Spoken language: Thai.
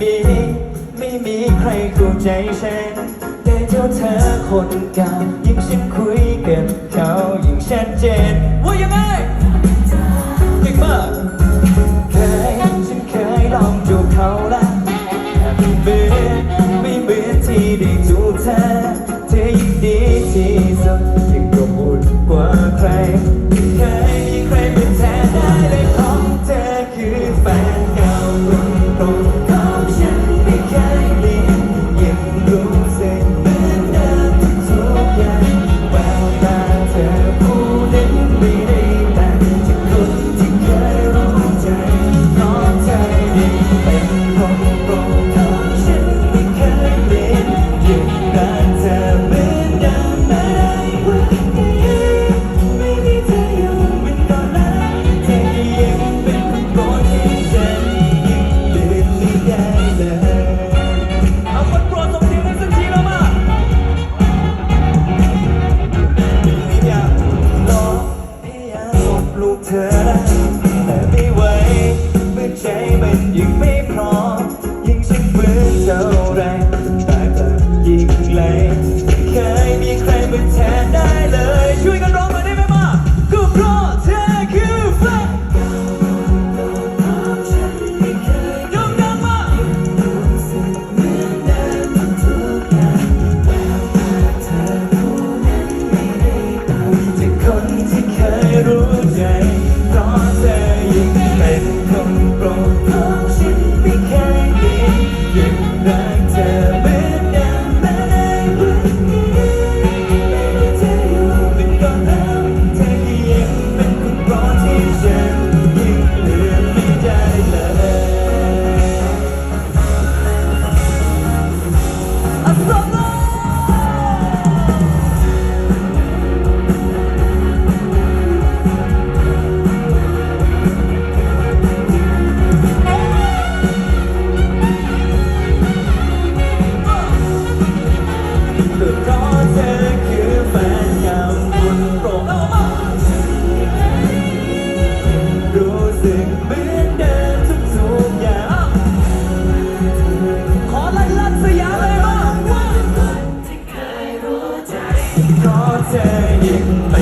มี ไม่มีใครเข้าใจฉัน แต่เจ้าเธอคนเก่ายิ่งฉันคุยกับเขายิ่งชัดเจน แต่ไม่ไหวเมื่ใจมันยังไม่พร้อมยิ่งฉันฝืนเท่าไร Zaten